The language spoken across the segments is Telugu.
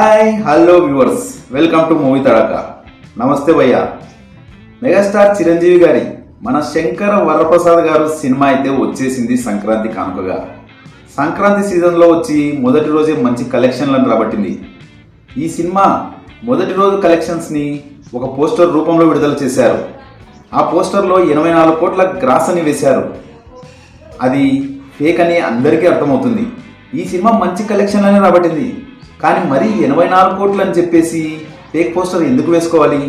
Hi hello viewers welcome to movie తడక నమస్తే భయ్య మెగాస్టార్ చిరంజీవి గారి మన శంకర వరప్రసాద్ గారు సినిమా అయితే వచ్చేసింది సంక్రాంతి కానుకగా సంక్రాంతి సీజన్లో వచ్చి మొదటి రోజే మంచి కలెక్షన్లను రాబట్టింది ఈ సినిమా మొదటి రోజు కలెక్షన్స్ని ఒక పోస్టర్ రూపంలో విడుదల చేశారు. ఆ పోస్టర్లో ఎనభై నాలుగు కోట్ల గ్రాస్ అని వేశారు. అది ఫేక్ అని అందరికీ అర్థమవుతుంది. ఈ సినిమా మంచి కలెక్షన్లనే రాబట్టింది కానీ మరీ ఎనభై నాలుగు కోట్లు అని చెప్పేసి ఫేక్ పోస్టర్ ఎందుకు వేసుకోవాలి?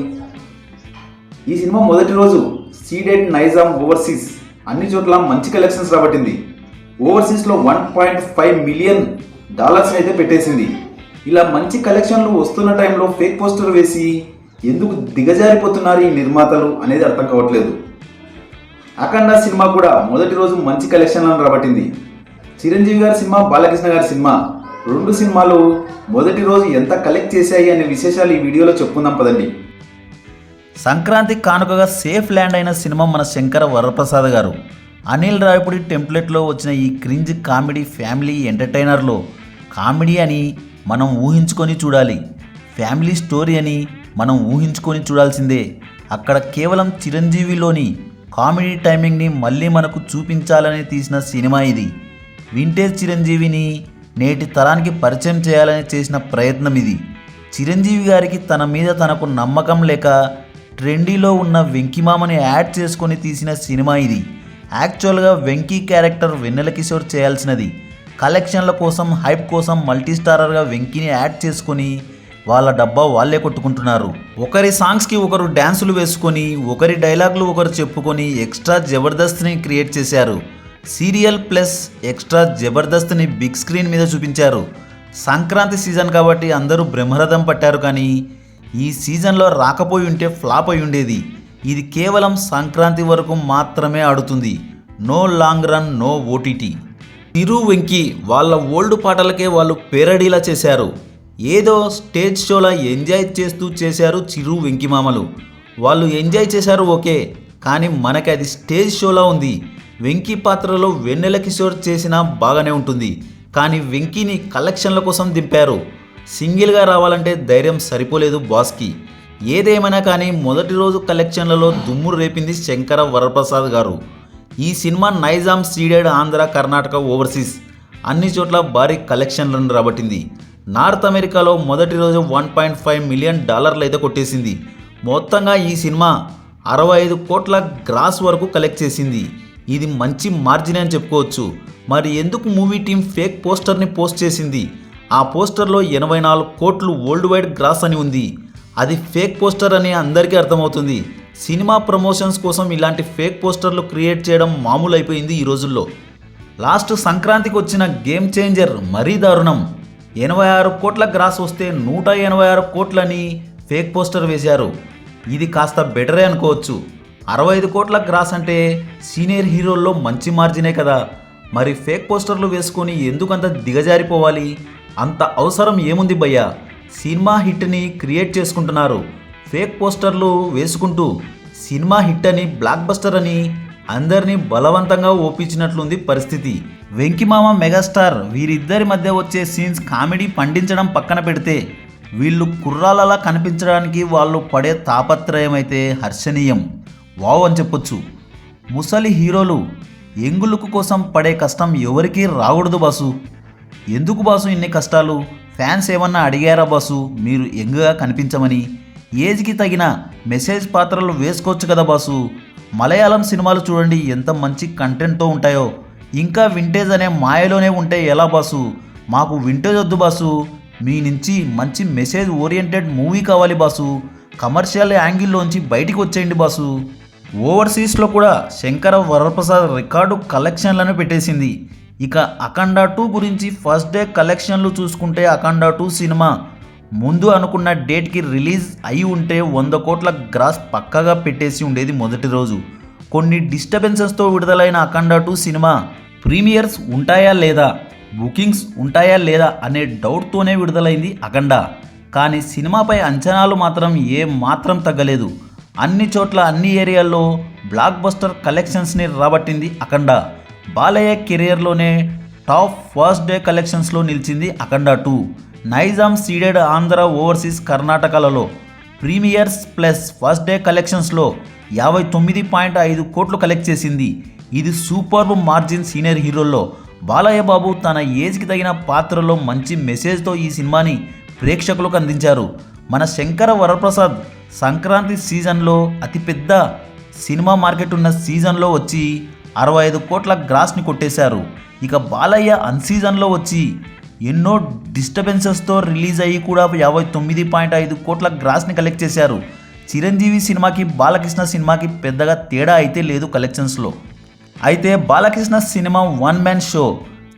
ఈ సినిమా మొదటి రోజు సీడెడ్ నైజాం ఓవర్సీస్ అన్ని చోట్ల మంచి కలెక్షన్స్ రాబట్టింది. ఓవర్సీస్లో one point five million dollars అయితే పెట్టేసింది. ఇలా మంచి కలెక్షన్లు వస్తున్న టైంలో ఫేక్ పోస్టర్ వేసి ఎందుకు దిగజారిపోతున్నారు ఈ నిర్మాతలు అనేది అర్థం కావట్లేదు. అఖండ సినిమా కూడా మొదటి రోజు మంచి కలెక్షన్లను రాబట్టింది. చిరంజీవి గారి సినిమా బాలకృష్ణ గారి సినిమా రెండు సినిమాలు మొదటి రోజు ఎంత కలెక్ట్ చేశాయి అనే విశేషాలు ఈ వీడియోలో చెప్పుకుందాం పదండి. సంక్రాంతి కానుకగా సేఫ్ ల్యాండ్ అయిన సినిమా మన శంకర వరప్రసాద్ గారు. అనిల్ రాయపుడి టెంప్లెట్లో వచ్చిన ఈ క్రింజ్ కామెడీ ఫ్యామిలీ ఎంటర్టైనర్లో కామెడీ అని మనం ఊహించుకొని చూడాలి. ఫ్యామిలీ స్టోరీ అని మనం ఊహించుకొని చూడాల్సిందే. అక్కడ కేవలం చిరంజీవిలోని కామెడీ టైమింగ్ని మళ్ళీ మనకు చూపించాలని తీసిన సినిమా ఇది. వింటేజ్ చిరంజీవిని నేటి తరానికి పరిచయం చేయాలని చేసిన ప్రయత్నం ఇది. చిరంజీవి గారికి తన మీద తనకు నమ్మకం లేక ట్రెండీలో ఉన్న వెంకిమామని యాడ్ చేసుకొని తీసిన సినిమా ఇది. యాక్చువల్గా వెంకీ క్యారెక్టర్ వెన్నెల కిషోర్ చేయాల్సినది. కలెక్షన్ల కోసం హైప్ కోసం మల్టీస్టారర్గా వెంకీని యాడ్ చేసుకొని వాళ్ళ డబ్బా వాళ్ళే కొట్టుకుంటున్నారు. ఒకరి సాంగ్స్కి ఒకరు డ్యాన్సులు వేసుకొని ఒకరి డైలాగులు ఒకరు చెప్పుకొని ఎక్స్ట్రా జబర్దస్త్ని క్రియేట్ చేశారు. సీరియల్ ప్లస్ ఎక్స్ట్రా జబర్దస్త్ని బిగ్ స్క్రీన్ మీద చూపించారు. సంక్రాంతి సీజన్ కాబట్టి అందరూ బ్రహ్మరథం పట్టారు కానీ ఈ సీజన్లో రాకపోయి ఉంటే ఫ్లాప్ అయి ఉండేది. ఇది కేవలం సంక్రాంతి వరకు మాత్రమే ఆడుతుంది. No long run no OTT తిరు వెంకి వాళ్ళ ఓల్డ్ పాటలకే వాళ్ళు పేరడీలా చేశారు. ఏదో స్టేజ్ షోలా ఎంజాయ్ చేస్తూ చేశారు చిరు వెంకిమామలు వాళ్ళు ఎంజాయ్ చేశారు ఓకే కానీ మనకి అది స్టేజ్ షోలా ఉంది. వెంకీ పాత్రలో వెన్నెల కిషోర్ చేసినా బాగానే ఉంటుంది. కానీ వెంకీని కలెక్షన్ల కోసం దింపారు. సింగిల్గా రావాలంటే ధైర్యం సరిపోలేదు బాస్కి. ఏదేమైనా కానీ మొదటి రోజు కలెక్షన్లలో దుమ్ము రేపింది శంకర వరప్రసాద్ గారు. ఈ cinema Nizam ceded Andhra Karnataka overseas. అన్ని చోట్ల భారీ కలెక్షన్లను రాబట్టింది. నార్త్ అమెరికాలో మొదటి రోజు వన్ పాయింట్ ఫైవ్ మిలియన్ డాలర్లు అయితే కొట్టేసింది. మొత్తంగా ఈ సినిమా అరవై ఐదు కోట్ల గ్రాస్ వరకు కలెక్ట్ చేసింది. ఇది మంచి మార్జిన్ అని చెప్పుకోవచ్చు. మరి ఎందుకు మూవీ టీం ఫేక్ పోస్టర్ని పోస్ట్ చేసింది? ఆ పోస్టర్లో ఎనభై నాలుగు కోట్లు వరల్డ్ వైడ్ గ్రాస్ అని ఉంది. అది ఫేక్ పోస్టర్ అని అందరికీ అర్థమవుతుంది. సినిమా ప్రమోషన్స్ కోసం ఇలాంటి ఫేక్ పోస్టర్లు క్రియేట్ చేయడం మామూలు అయిపోయింది ఈ రోజుల్లో. లాస్ట్ సంక్రాంతికి వచ్చిన గేమ్ చేంజర్ మరీ దారుణం. ఎనభై ఆరు కోట్ల గ్రాస్ వస్తే నూట ఎనభై ఆరు కోట్లని ఫేక్ పోస్టర్ వేశారు. ఇది కాస్త బెటరే అనుకోవచ్చు. అరవై ఐదు కోట్ల గ్రాస్ అంటే సీనియర్ హీరోల్లో మంచి మార్జినే కదా. మరి ఫేక్ పోస్టర్లు వేసుకొని ఎందుకంత దిగజారిపోవాలి? అంత అవసరం ఏముంది భయ్యా? సినిమా హిట్ని క్రియేట్ చేసుకుంటున్నారు. ఫేక్ పోస్టర్లు వేసుకుంటూ సినిమా హిట్ అని బ్లాక్ బస్టర్ అని అందరినీ బలవంతంగా ఓపించినట్లుంది పరిస్థితి. వెంకిమామ మెగాస్టార్ వీరిద్దరి మధ్య వచ్చే సీన్స్ కామెడీ పండించడం పక్కన పెడితే వీళ్ళు కుర్రాలలా కనిపించడానికి వాళ్ళు పడే తాపత్రయం అయితే హర్షణీయం. వావ్ అని చెప్పొచ్చు. ముసలి హీరోలు ఎంగులుకు కోసం పడే కష్టం ఎవరికీ రాకూడదు బాసు. ఎందుకు బాసు ఇన్ని కష్టాలు? ఫ్యాన్స్ ఏమన్నా అడిగారా బాసు? మీరు ఎంగుగా కనిపించమని. ఏజ్కి తగిన మెసేజ్ పాత్రలు వేసుకోవచ్చు కదా బాసు. మలయాళం సినిమాలు చూడండి ఎంత మంచి కంటెంట్తో ఉంటాయో. ఇంకా వింటేజ్ అనే మాయలోనే ఉంటే ఎలా బాసు? మాకు వింటేజ్ వద్దు బాసు. మీ నుంచి మంచి మెసేజ్ ఓరియంటెడ్ మూవీ కావాలి బాసు. కమర్షియల్ యాంగిల్లోంచి బయటికి వచ్చేయండి బాసు. ఓవర్సీస్లో కూడా శంకర వరప్రసాద్ రికార్డు కలెక్షన్లను పెట్టేసింది. ఇక అఖండ టూ గురించి ఫస్ట్ డే కలెక్షన్లు చూసుకుంటే అఖండ టూ సినిమా. ముందు అనుకున్న డేట్కి రిలీజ్ అయి ఉంటే వంద కోట్ల గ్రాస్ పక్కగా పెట్టేసి ఉండేది మొదటి రోజు. కొన్ని డిస్టర్బెన్సెస్తో విడుదలైన అఖండ టూ సినిమా ప్రీమియర్స్ ఉంటాయా లేదా? బుకింగ్స్ ఉంటాయా లేదా అనే డౌట్తోనే విడుదలైంది అఖండ. కానీ సినిమాపై అంచనాలు మాత్రం ఏ మాత్రం తగ్గలేదు. అన్ని చోట్ల అన్ని ఏరియాల్లో బ్లాక్ బస్టర్ కలెక్షన్స్ని రాబట్టింది అఖండ. బాలయ్య కెరియర్లోనే టాప్ ఫస్ట్ డే కలెక్షన్స్లో నిలిచింది Akhanda two. Nizam ceded Andhra overseas కర్ణాటకలలో premieres plus first day కలెక్షన్స్లో యాభై తొమ్మిది పాయింట్ ఐదు కోట్లు కలెక్ట్ చేసింది. ఇది సూపర్బ్ మార్జిన్ సీనియర్ హీరోల్లో. బాలయ్య బాబు తన ఏజ్కి తగిన పాత్రలో మంచి మెసేజ్తో ఈ సినిమాని ప్రేక్షకులకు అందించారు. మన శంకర వరప్రసాద్ సంక్రాంతి సీజన్లో అతిపెద్ద సినిమా మార్కెట్ ఉన్న సీజన్లో వచ్చి అరవై ఐదు కోట్ల గ్రాస్ని కొట్టేశారు. ఇక బాలయ్య అన్ సీజన్లో వచ్చి ఎన్నో డిస్టర్బెన్సెస్తో రిలీజ్ అయ్యి కూడా యాభై తొమ్మిది పాయింట్ ఐదు కోట్ల గ్రాస్ని కలెక్ట్ చేశారు. చిరంజీవి సినిమాకి బాలకృష్ణ సినిమాకి పెద్దగా తేడా అయితే లేదు కలెక్షన్స్లో. అయితే Balakrishna cinema one man show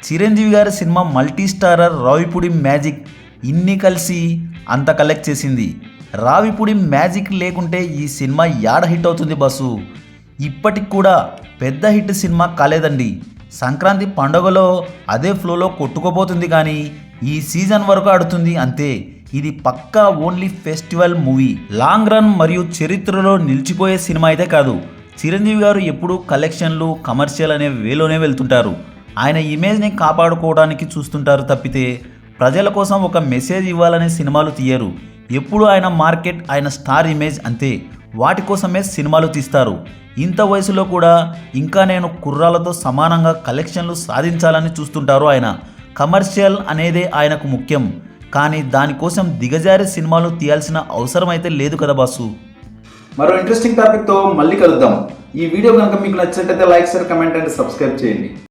Chiranjeevi గారి cinema multi starrer Ravipudi magic ఇన్ని కలిసి అంత కలెక్ట్ చేసింది. రావిపూడి మ్యాజిక్ లేకుంటే ఈ సినిమా యాడ హిట్ అవుతుంది బస్సు? ఇప్పటికి కూడా పెద్ద హిట్ సినిమా కాలేదండి. సంక్రాంతి పండుగలో అదే ఫ్లోలో కొట్టుకోబోతుంది కానీ ఈ సీజన్ వరకు ఆడుతుంది అంతే. ఇది పక్కా only festival movie. Long run మరియు చరిత్రలో నిలిచిపోయే సినిమా అయితే కాదు. చిరంజీవి గారు ఎప్పుడూ కలెక్షన్లు కమర్షియల్ అనే వేలోనే వెళ్తుంటారు. ఆయన ఇమేజ్ని కాపాడుకోవడానికి చూస్తుంటారు తప్పితే ప్రజల కోసం ఒక మెసేజ్ ఇవ్వాలనే సినిమాలు తీయరు. ఎప్పుడు ఆయన మార్కెట్ ఆయన స్టార్ ఇమేజ్ అంతే. వాటి కోసమే సినిమాలు తీస్తారు. ఇంత వయసులో కూడా ఇంకా నేను కుర్రాలతో సమానంగా కలెక్షన్లు సాధించాలని చూస్తుంటారు ఆయన. కమర్షియల్ అనేదే ఆయనకు ముఖ్యం. కానీ దానికోసం దిగజారే సినిమాలు తీయాల్సిన అవసరం అయితే లేదు కదా బాసు. మరో ఇంట్రెస్టింగ్ టాపిక్తో మళ్ళీ కలుద్దాం. ఈ వీడియో కనుక మీకు నచ్చినట్లయితే like share comment and subscribe చేయండి.